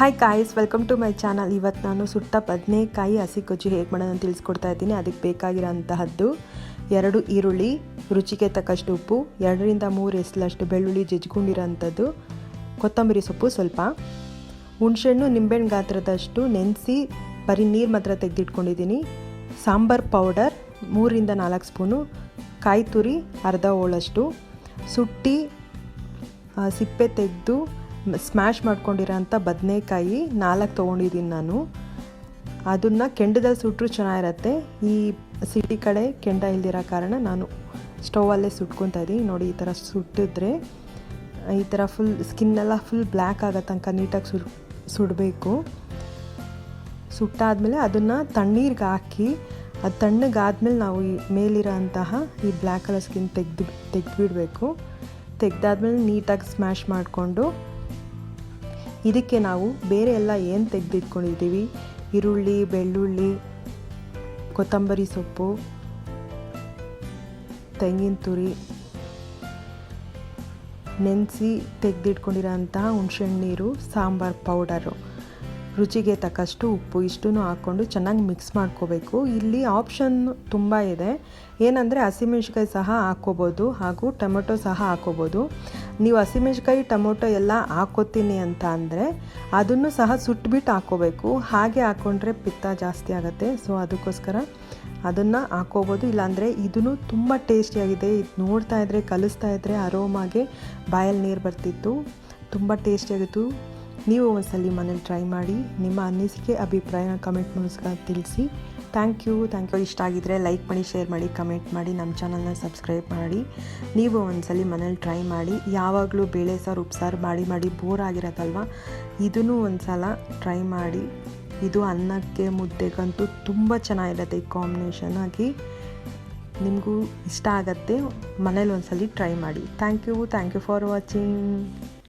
Hi guys welcome to my channel ಇವತ್ತು ನಾನು ಸುಟ್ಟ ಬದನೆಕಾಯಿ ಹಸಿ ಕೊಚ್ಚಿ ಹೇಗೆ ಮಾಡೋದು ಅಂತ ತಿಳಿಸ್ಕೊಡ್ತಾ ಇದ್ದೀನಿ. ಅದಕ್ಕೆ ಬೇಕಾಗಿರೋಂತಹದ್ದು ಎರಡು ಈರುಳ್ಳಿ, ರುಚಿಗೆ ತಕ್ಕಷ್ಟು ಉಪ್ಪು, ಎರಡರಿಂದ ಮೂರು ಎಸ್ಲಷ್ಟು ಬೆಳ್ಳುಳ್ಳಿ ಜಜ್ಕೊಂಡಿರೋಂಥದ್ದು ಕೊತ್ತಂಬರಿ ಸೊಪ್ಪು ಸ್ವಲ್ಪ, ಹುಣಸೆಹಣ್ಣು, ನಿಂಬೆಹಣ್ಣು ಗಾತ್ರದಷ್ಟು ನೆನೆಸಿ ಬರೀ ನೀರು ಮಾತ್ರ ತೆಗೆದಿಟ್ಕೊಂಡಿದ್ದೀನಿ. ಸಾಂಬಾರ್ ಪೌಡರ್ ಮೂರಿಂದ ನಾಲ್ಕು ಸ್ಪೂನು ಕಾಯಿ ತುರಿ ಅರ್ಧ ಹೋಳಷ್ಟು, ಸುಟ್ಟಿ ಸಿಪ್ಪೆ ತೆಗೆದು ಸ್ಮ್ಯಾಶ್ ಮಾಡ್ಕೊಂಡಿರೋಂಥ ಬದನೆಕಾಯಿ ನಾಲ್ಕು ತೊಗೊಂಡಿದ್ದೀನಿ ನಾನು. ಅದನ್ನು ಕೆಂಡದಲ್ಲಿ ಸುಟ್ಟರು ಚೆನ್ನಾಗಿರತ್ತೆ. ಈ ಸಿಟಿ ಕಡೆ ಕೆಂಡ ಇಲ್ದಿರೋ ಕಾರಣ ನಾನು ಸ್ಟೌವಲ್ಲೇ ಸುಟ್ಕೊತಾ ಇದ್ದೀನಿ. ನೋಡಿ, ಈ ಥರ ಸುಟ್ಟಿದ್ರೆ ಈ ಥರ ಫುಲ್ ಸ್ಕಿನ್ನೆಲ್ಲ ಫುಲ್ ಬ್ಲ್ಯಾಕ್ ಆಗೋ ತನಕ ನೀಟಾಗಿ ಸುಡ್ ಸುಡಬೇಕು. ಸುಟ್ಟಾದಮೇಲೆ ಅದನ್ನು ತಣ್ಣೀರಿಗೆ ಹಾಕಿ, ಅದು ತಣ್ಣಗಾದ್ಮೇಲೆ ನಾವು ಈ ಮೇಲಿರೋ ಅಂತಹ ಈ ಬ್ಲ್ಯಾಕ್ ಕಲರ್ ಸ್ಕಿನ್ ತೆಗೆದು, ತೆಗೆದ್ಬಿಡಬೇಕು. ತೆಗ್ದಾದ್ಮೇಲೆ ನೀಟಾಗಿ ಸ್ಮ್ಯಾಶ್ ಮಾಡಿಕೊಂಡು ಇದಕ್ಕೆ ನಾವು ಬೇರೆ ಎಲ್ಲ ಏನು ತೆಗೆದಿಟ್ಕೊಂಡಿದ್ದೀವಿ? ಈರುಳ್ಳಿ, ಬೆಳ್ಳುಳ್ಳಿ, ಕೊತ್ತಂಬರಿ ಸೊಪ್ಪು, ತೆಂಗಿನ ತುರಿ, ನೆನೆಸಿ ತೆಗೆದಿಟ್ಕೊಂಡಿರೋಂತಹ ಹುಣ್ಸೆಹಣ್ಣು ನೀರು, ಸಾಂಬಾರು ಪೌಡರು. ರುಚಿಗೆ ತಕ್ಕಷ್ಟು ಉಪ್ಪು ಇಷ್ಟೂ ಹಾಕ್ಕೊಂಡು ಚೆನ್ನಾಗಿ ಮಿಕ್ಸ್ ಮಾಡ್ಕೋಬೇಕು. ಇಲ್ಲಿ ಆಪ್ಷನ್ ತುಂಬ ಇದೆ. ಏನಂದರೆ ಹಸಿಮೆಣ್ಸಿಕಾಯಿ ಸಹ ಹಾಕ್ಕೋಬೋದು ಹಾಗೂ ಟೊಮೆಟೊ ಸಹ ಹಾಕ್ಕೋಬೋದು. ನೀವು ಹಸಿಮೆಣ್ಸಿಕಾಯಿ ಟೊಮೊಟೊ ಎಲ್ಲ ಹಾಕ್ಕೋತೀನಿ ಅಂತ ಅಂದರೆ ಅದನ್ನು ಸಹ ಸುಟ್ಬಿಟ್ಟು ಹಾಕ್ಕೋಬೇಕು. ಹಾಗೆ ಹಾಕ್ಕೊಂಡ್ರೆ ಪಿತ್ತ ಜಾಸ್ತಿ ಆಗುತ್ತೆ. ಸೊ ಅದಕ್ಕೋಸ್ಕರ ಅದನ್ನು ಹಾಕ್ಕೋಬೋದು. ಇಲ್ಲಾಂದರೆ ಇದೂ ತುಂಬ ಟೇಸ್ಟಿಯಾಗಿದೆ ಇದು ನೋಡ್ತಾ ಇದ್ದರೆ ಕಲಿಸ್ತಾ ಇದ್ದರೆ ಅರೋಮಾಗೆ ಬಾಯಲ್ಲಿ ನೀರು ಬರ್ತಿತ್ತು. ತುಂಬ ಟೇಸ್ಟಿಯಾಗಿತ್ತು ನೀವು ಒಂದ್ಸಲಿ ಮನೇಲಿ ಟ್ರೈ ಮಾಡಿ ನಿಮ್ಮ ಅನಿಸಿಕೆ ಅಭಿಪ್ರಾಯ ಕಮೆಂಟ್ ಮೂಲಕ ತಿಳಿಸಿ. ಥ್ಯಾಂಕ್ ಯು ಥ್ಯಾಂಕ್ ಯು ಇಷ್ಟ ಆಗಿದ್ದರೆ ಲೈಕ್ ಮಾಡಿ ಶೇರ್ ಮಾಡಿ ಕಮೆಂಟ್ ಮಾಡಿ, ನಮ್ಮ ಚಾನಲ್ನ ಸಬ್ಸ್ಕ್ರೈಬ್ ಮಾಡಿ. ನೀವು ಒಂದ್ಸಲಿ ಮನೇಲಿ ಟ್ರೈ ಮಾಡಿ. ಯಾವಾಗಲೂ ಬೇಳೆ ಸಾರು ಉಪ್ಸಾರು ಮಾಡಿ ಮಾಡಿ ಬೋರ್ ಆಗಿರೋದಲ್ವ ಇದನ್ನು ಒಂದು ಸಲ ಟ್ರೈ ಮಾಡಿ. ಇದು ಅನ್ನಕ್ಕೆ, ಮುದ್ದೆಗಂತೂ ತುಂಬ ಚೆನ್ನಾಗಿರುತ್ತೆ ಈ ಕಾಂಬಿನೇಷನ್ ಆಗಿ. ನಿಮಗೂ ಇಷ್ಟ ಆಗತ್ತೆ ಮನೇಲಿ ಒಂದ್ಸಲಿ ಟ್ರೈ ಮಾಡಿ. Thank you thank you for watching